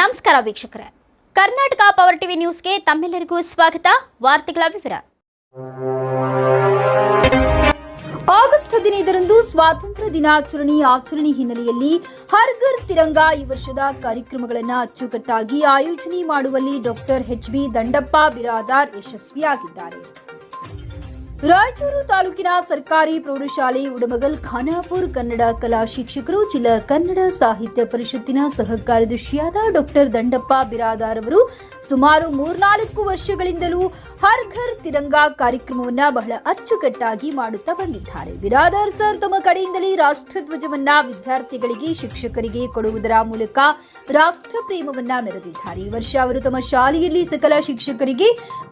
ನಮಸ್ಕಾರ ವೀಕ್ಷಕರೇ. Karnataka power TV ನ್ಯೂಸ್ಗೆ ತಮ್ಮೆಲ್ಲರಿಗೂ ಸ್ವಾಗತ. ವಾರ್ತೆಗಳ ವಿವರ. ಆಗಸ್ಟ್ ಹದಿನೈದರಂದು ಸ್ವಾತಂತ್ರ್ಯ ದಿನಾಚರಣೆ ಆಚರಣೆ ಹಿನ್ನೆಲೆಯಲ್ಲಿ ಹರ್ಗರ್ ತಿರಂಗಾ ಈ ವರ್ಷದ ಕಾರ್ಯಕ್ರಮಗಳನ್ನು ಅಚ್ಚುಕಟ್ಟಾಗಿ ಆಯೋಜನೆ ಮಾಡುವಲ್ಲಿ doctor H B Dandappa Biradar ಯಶಸ್ವಿಯಾಗಿದ್ದಾರೆ. ರಾಯಚೂರು ತಾಲೂಕಿನ ಸರ್ಕಾರಿ ಪ್ರೌಢಶಾಲೆ ಉಡಮಗಲ್ ಖಾನಾಪುರ್ ಕನ್ನಡ ಕಲಾ ಶಿಕ್ಷಕರು ಜಿಲ್ಲಾ ಕನ್ನಡ ಸಾಹಿತ್ಯ ಪರಿಷತ್ತಿನ ಸಹ ಕಾರ್ಯದರ್ಶಿಯಾದ ಡಾಕ್ಟರ್ ದಂಡಪ್ಪ ಬಿರಾದಾರ್ ಅವರು ಸುಮಾರು ಮೂರ್ನಾಲ್ಕು ವರ್ಷಗಳಿಂದಲೂ ಹರ್ ಘರ್ ತಿರಂಗಾ ಕಾರ್ಯಕ್ರಮವನ್ನ ಬಹಳ ಅಚ್ಚುಕಟ್ಟಾಗಿ ಮಾಡುತ್ತಾ ಬಂದಿದ್ದಾರೆ. ಬಿರಾದಾರ್ ಸರ್ ತಮ್ಮ ಕಡೆಯಿಂದಲೇ ರಾಷ್ಟ್ರಧ್ವಜವನ್ನ ವಿದ್ಯಾರ್ಥಿಗಳಿಗೆ, ಶಿಕ್ಷಕರಿಗೆ ಕೊಡುವುದರ ಮೂಲಕ ರಾಷ್ಟ್ರ ಪ್ರೇಮವನ್ನ ಮೆರೆದಿದ್ದಾರೆ. ಈ ವರ್ಷ ಅವರು ತಮ್ಮ ಶಾಲೆಯಲ್ಲಿ ಸಕಲ ಶಿಕ್ಷಕರಿಗೆ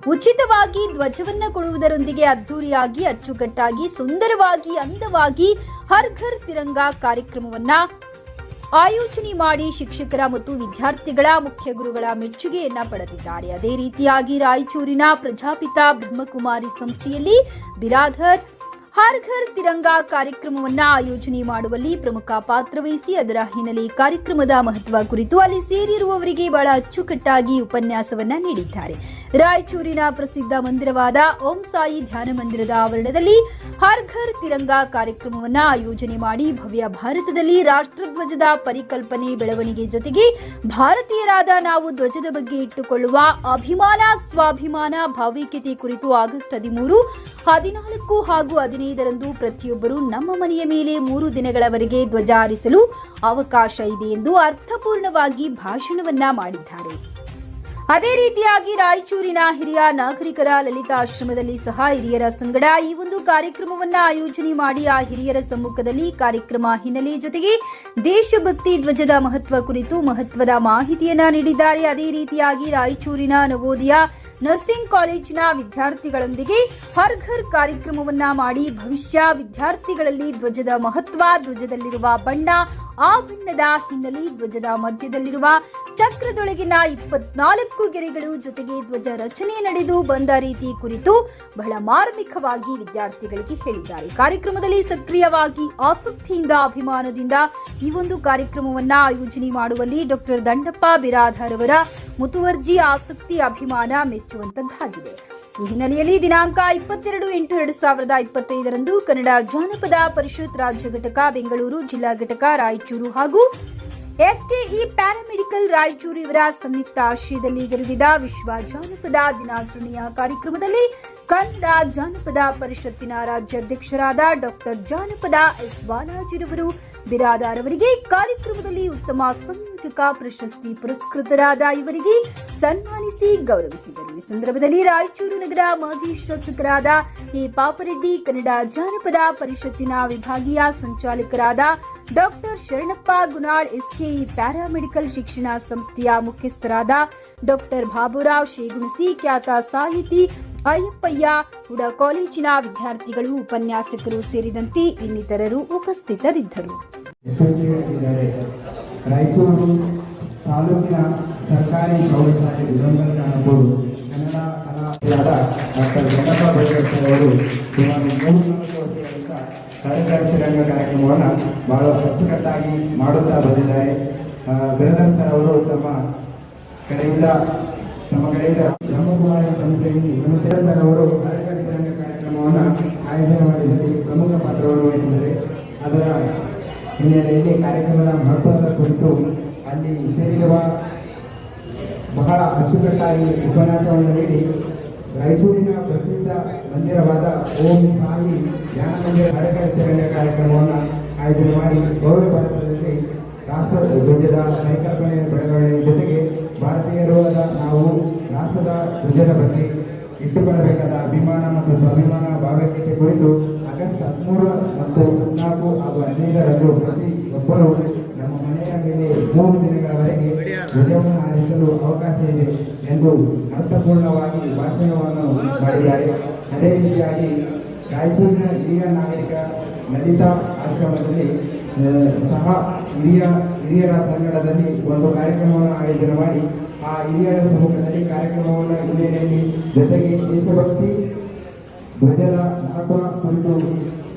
ಉಚಿತವಾಗಿ ಧ್ವಜವನ್ನ ಕೊಡುವುದರೊಂದಿಗೆ ಅದ್ಧೂರಿಯಾಗಿ, ಅಚ್ಚುಕಟ್ಟಾಗಿ, ಸುಂದರವಾಗಿ, ಅಂದವಾಗಿ ಹರ್ ಘರ್ ತಿರಂಗ ಕಾರ್ಯಕ್ರಮವನ್ನ ಆಯೋಜನೆ ಮಾಡಿ ಶಿಕ್ಷಕರ ಮತ್ತು ವಿದ್ಯಾರ್ಥಿಗಳ ಮುಖ್ಯ ಗುರುಗಳ ಮೆಚ್ಚುಗೆಯನ್ನ ಪಡೆದಿದ್ದಾರೆ. ಅದೇ ರೀತಿಯಾಗಿ ರಾಯಚೂರಿನ ಪ್ರಜಾಪಿತ ಬ್ರಹ್ಮಕುಮಾರಿ ಸಂಸ್ಥೆಯಲ್ಲಿ ಬಿರಾಧರ್ ಹರ್ ಘರ್ ತಿರಂಗ ಕಾರ್ಯಕ್ರಮವನ್ನ ಆಯೋಜನೆ ಮಾಡುವಲ್ಲಿ ಪ್ರಮುಖ ಪಾತ್ರ ವಹಿಸಿ, ಅದರ ಹಿನ್ನೆಲೆ ಕಾರ್ಯಕ್ರಮದ ಮಹತ್ವ ಕುರಿತು ಅಲ್ಲಿ ಸೇರಿರುವವರಿಗೆ ಬಹಳ ಅಚ್ಚುಕಟ್ಟಾಗಿ ಉಪನ್ಯಾಸವನ್ನ ನೀಡಿದ್ದಾರೆ. ರಾಯಚೂರಿನ ಪ್ರಸಿದ್ಧ ಮಂದಿರವಾದ ಓಂ ಸಾಯಿ ಧ್ಯಾನ ಮಂದಿರದ ಆವರಣದಲ್ಲಿ ಹರ್ ಘರ್ ತಿರಂಗ ಕಾರ್ಯಕ್ರಮವನ್ನ ಆಯೋಜನೆ ಮಾಡಿ ಭವ್ಯ ಭಾರತದಲ್ಲಿ ರಾಷ್ಟ್ರಧ್ವಜದ ಪರಿಕಲ್ಪನೆ ಬೆಳವಣಿಗೆ ಜೊತೆಗೆ ಭಾರತೀಯರಾದ ನಾವು ಧ್ವಜದ ಬಗ್ಗೆ ಇಟ್ಟುಕೊಳ್ಳುವ ಅಭಿಮಾನ, ಸ್ವಾಭಿಮಾನ, ಭಾವೈಕ್ಯತೆ ಕುರಿತು ಆಗಸ್ಟ್ ಹದಿಮೂರು, ಹದಿನಾಲ್ಕು ಹಾಗೂ ಹದಿನೈದರಂದು ಪ್ರತಿಯೊಬ್ಬರು ನಮ್ಮ ಮನೆಯ ಮೇಲೆ ಮೂರು ದಿನಗಳವರೆಗೆ ಧ್ವಜ ಹಾರಿಸಲು ಅವಕಾಶ ಇದೆ ಎಂದು ಅರ್ಥಪೂರ್ಣವಾಗಿ ಭಾಷಣವನ್ನ ಮಾಡಿದ್ದಾರೆ. ಅದೇ ರೀತಿಯಾಗಿ ರಾಯಚೂರಿನ ಹಿರಿಯ ನಾಗರಿಕರ ಲಲಿತಾಶ್ರಮದಲ್ಲಿ ಸಹ ಹಿರಿಯರ ಸಂಗಡ ಈ ಒಂದು ಕಾರ್ಯಕ್ರಮವನ್ನ ಆಯೋಜನೆ ಮಾಡಿ ಆ ಹಿರಿಯರ ಸಮ್ಮುಖದಲ್ಲಿ ಕಾರ್ಯಕ್ರಮ ಹಿನ್ನೆಲೆ ಜೊತೆಗೆ ದೇಶಭಕ್ತಿ ಧ್ವಜದ ಮಹತ್ವ ಕುರಿತು ಮಹತ್ವದ ಮಾಹಿತಿಯನ್ನ ನೀಡಿದ್ದಾರೆ. ಅದೇ ರೀತಿಯಾಗಿ ರಾಯಚೂರಿನ ನವೋದಯ ನರ್ಸಿಂಗ್ ಕಾಲೇಜಿನ ವಿದ್ಯಾರ್ಥಿಗಳೊಂದಿಗೆ ಹರ್ ಘರ್ ಕಾರ್ಯಕ್ರಮವನ್ನ ಮಾಡಿ ಭವಿಷ್ಯ ವಿದ್ಯಾರ್ಥಿಗಳಲ್ಲಿ ಧ್ವಜದ ಮಹತ್ವ, ಧ್ವಜದಲ್ಲಿರುವ ಬಣ್ಣ ಆ ಬಣ್ಣದ ಹಿನ್ನೆಲೆ ಧ್ವಜದ ಮಧ್ಯದಲ್ಲಿರುವ ಚಕ್ರದೊಳಗಿನ ಇಪ್ಪತ್ನಾಲ್ಕು ಗೆರೆಗಳು ಜೊತೆಗೆ ಧ್ವಜ ರಚನೆ ನಡೆದು ಬಂದ ರೀತಿ ಕುರಿತು ಬಹಳ ಮಾರ್ಮಿಕವಾಗಿ ವಿದ್ಯಾರ್ಥಿಗಳಿಗೆ ಹೇಳಿದ್ದಾರೆ. ಕಾರ್ಯಕ್ರಮದಲ್ಲಿ ಸಕ್ರಿಯವಾಗಿ ಆಸಕ್ತಿಯಿಂದ, ಅಭಿಮಾನದಿಂದ ಈ ಒಂದು ಕಾರ್ಯಕ್ರಮವನ್ನ ಆಯೋಜನೆ ಮಾಡುವಲ್ಲಿ ಡಾಕ್ಟರ್ ದಂಡಪ್ಪ ಬಿರಾಧಾರ್ ಅವರ ಮುತುವರ್ಜಿ, ಆಸಕ್ತಿ, ಅಭಿಮಾನ ಮೆಚ್ಚುವಂತದ್ದಾಗಿದೆ ಈ ಹಿನ್ನೆಲೆಯಲ್ಲಿ ದಿನಾಂಕ ಇಪ್ಪತ್ತೆರಡು ಎಂಟು ಎರಡು ಸಾವಿರದ ಇಪ್ಪತ್ತೈದರಂದು ಕನ್ನಡ ಜಾನಪದ ಪರಿಷತ್ ರಾಜ್ಯ ಘಟಕ, ಬೆಂಗಳೂರು ಜಿಲ್ಲಾ ಘಟಕ, ರಾಯಚೂರು ಹಾಗೂ ಎಸ್ಕೆಇ ಪ್ಯಾರಾಮೆಡಿಕಲ್ ರಾಯಚೂರು ಇವರ ಸಂಯುಕ್ತ ಆಶ್ರಯದಲ್ಲಿ ಜರುಗಿದ ವಿಶ್ವ ಜಾನಪದ ದಿನಾಚರಣೆಯ ಕಾರ್ಯಕ್ರಮದಲ್ಲಿ ಕನ್ನಡ ಜಾನಪದ ಪರಿಷತ್ತಿನ ರಾಜ್ಯಾಧ್ಯಕ್ಷರಾದ ಡಾಕ್ಟರ್ ಜಾನಪದ ಎಸ್. ಬಾಲಾಜಿರವರು, ಬಿರಾದಾರ್ ಅವರಿಗೆ, ಕಾರ್ಯಕ್ರಮದಲ್ಲಿ ಉತ್ತಮ ಸಂಯೋಜಕ ಪ್ರಶಸ್ತಿ ಪುರಸ್ಕೃತರಾದ ಇವರಿಗೆ ಸನ್ಮಾನಿಸಿ ಗೌರವಿಸಿದರು. ಸಂದರ್ಭದಲ್ಲಿ ರಾಯಚೂರು ನಗರ ಮಾಜಿ ಶಾಸಕರಾದ ಎ. ಪಾಪರೆಡ್ಡಿ, ಕನ್ನಡ ಜಾನಪದ ಪರಿಷತ್ತಿನ ವಿಭಾಗೀಯ ಸಂಚಾಲಕರಾದ doctor Sharanappa Gunal SKE paramedical ಶಿಕ್ಷಣ ಸಂಸ್ಥೆಯ ಮುಖ್ಯಸ್ಥರಾದ ಡಾಕ್ಟರ್ ಬಾಬುರಾವ್ ಶೇಗುಣಸಿ, ಖ್ಯಾತ ಸಾಹಿತಿ ಅಯ್ಯಪ್ಪಯ್ಯ ಉಡ ಕಾಲೇಜಿನ ವಿದ್ಯಾರ್ಥಿಗಳು, ಉಪನ್ಯಾಸಕರು ಸೇರಿದಂತೆ ಇನ್ನಿತರರು ಉಪಸ್ಥಿತರಿದ್ದರು. ರಾಯಚೂರು ತಾಲೂಕಿನ ಸರ್ಕಾರಿ ಪ್ರೌಢಶಾಲೆ ವಿಲಂಬನೆ ಕಾಣಬಹುದು ಕನ್ನಡ ಕಲಾವಿದರಾದ ಡಾಕ್ಟರ್ ವೆಂಕಟ ಸರ್ ಅವರು ಸುಮಾರು ಮೂರು ನಾಲ್ಕು ವರ್ಷಗಳಿಂದ ರಂಗ ಕಾರ್ಯಕ್ರಮವನ್ನು ಬಹಳ ಅಚ್ಚುಕಟ್ಟಾಗಿ ಮಾಡುತ್ತಾ ಬಂದಿದ್ದಾರೆ. ಬಿರದರ್ ಸರ್ ಅವರು ತಮ್ಮ ಕಡೆಯಿಂದ ನಮ್ಮ ಕಡೆಯಿಂದ ಬ್ರಹ್ಮಕುಮಾರಿ ಸಂಸ್ಥೆಯಲ್ಲಿ ಸರ್ ಅವರು ಕಾರ್ಯಕರ್ತರಂಗ ರಂಗ ಕಾರ್ಯಕ್ರಮವನ್ನು ಆಯೋಜನೆ ಮಾಡಿದಲ್ಲಿ ಪ್ರಮುಖ ಪಾತ್ರವನ್ನು ವಹಿಸಿದ್ದಾರೆ. ಅದರ ಹಿನ್ನೆಲೆಯಲ್ಲಿ ಕಾರ್ಯಕ್ರಮದ ಮಹತ್ವದ ಕುರಿತು ಅಲ್ಲಿ ಸೇರಿರುವ ಬಹಳ ಅಚ್ಚುಕಟ್ಟಾಗಿ ಉಪನ್ಯಾಸವನ್ನು ನೀಡಿ ರಾಯಚೂರಿನ ಪ್ರಸಿದ್ಧ ಮಂದಿರವಾದ ಓಂ ಸಾಯಿ ಧ್ಯಾನ ಮಂದಿರ ಕಾರ್ಯಕರ್ತರಣ್ಯ ಕಾರ್ಯಕ್ರಮವನ್ನು ಆಯೋಜನೆ ಮಾಡಿ ಭವ್ಯ ಭಾರತದಲ್ಲಿ ರಾಷ್ಟ್ರದ ಧ್ವಜದ ಪರಿಕಲ್ಪನೆಯ ಬೆಳವಣಿಗೆ ಜೊತೆಗೆ ಭಾರತೀಯರು ನಾವು ರಾಷ್ಟ್ರದ ಧ್ವಜದ ಬಗ್ಗೆ ಇಟ್ಟುಕೊಳ್ಳಬೇಕಾದ ಅಭಿಮಾನ ಮತ್ತು ಸ್ವಾಭಿಮಾನ ಭಾವೈಕ್ಯತೆ ಕುರಿತು ಆಗಸ್ಟ್ ಹದಿಮೂರು ಮತ್ತು ಹದಿನಾಲ್ಕು ಹಾಗೂ ಹದಿನೈದರಂದು ಪ್ರತಿಯೊಬ್ಬರು ನಮ್ಮ ಮನೆಯ ಮೇಲೆ ಮೂರು ದಿನಗಳವರೆಗೆ ಧ್ವಜವನ್ನು ಹಾರಿಸಲು ಅವಕಾಶ ಇದೆ ಎಂದು ಅರ್ಥಪೂರ್ಣವಾಗಿ ಭಾಷಣವನ್ನು ಮಾಡಿದ್ದಾರೆ. ಅದೇ ರೀತಿಯಾಗಿ ರಾಯಚೂರಿನ ಹಿರಿಯ ನಾಗರಿಕ ಲಲಿತಾ ಆಶ್ರಮದಲ್ಲಿ ಸಹ ಹಿರಿಯ, ಹಿರಿಯರ ಸಂಗಡದಲ್ಲಿ ಒಂದು ಕಾರ್ಯಕ್ರಮವನ್ನು ಆಯೋಜನೆ ಮಾಡಿ, ಆ ಹಿರಿಯರ ಸಮ್ಮುಖದಲ್ಲಿ ಕಾರ್ಯಕ್ರಮವನ್ನು ಹಿನ್ನೆಲೆಯಲ್ಲಿ ಜೊತೆಗೆ ದೇಶಭಕ್ತಿ, ಧ್ವಜದ ಮಹತ್ವ ಕುರಿತು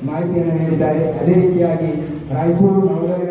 ಮಾಹಿತಿಯನ್ನು ನೀಡಿದ್ದಾರೆ. ಅದೇ ರೀತಿಯಾಗಿ ರಾಯಚೂರು ನವೋದಯ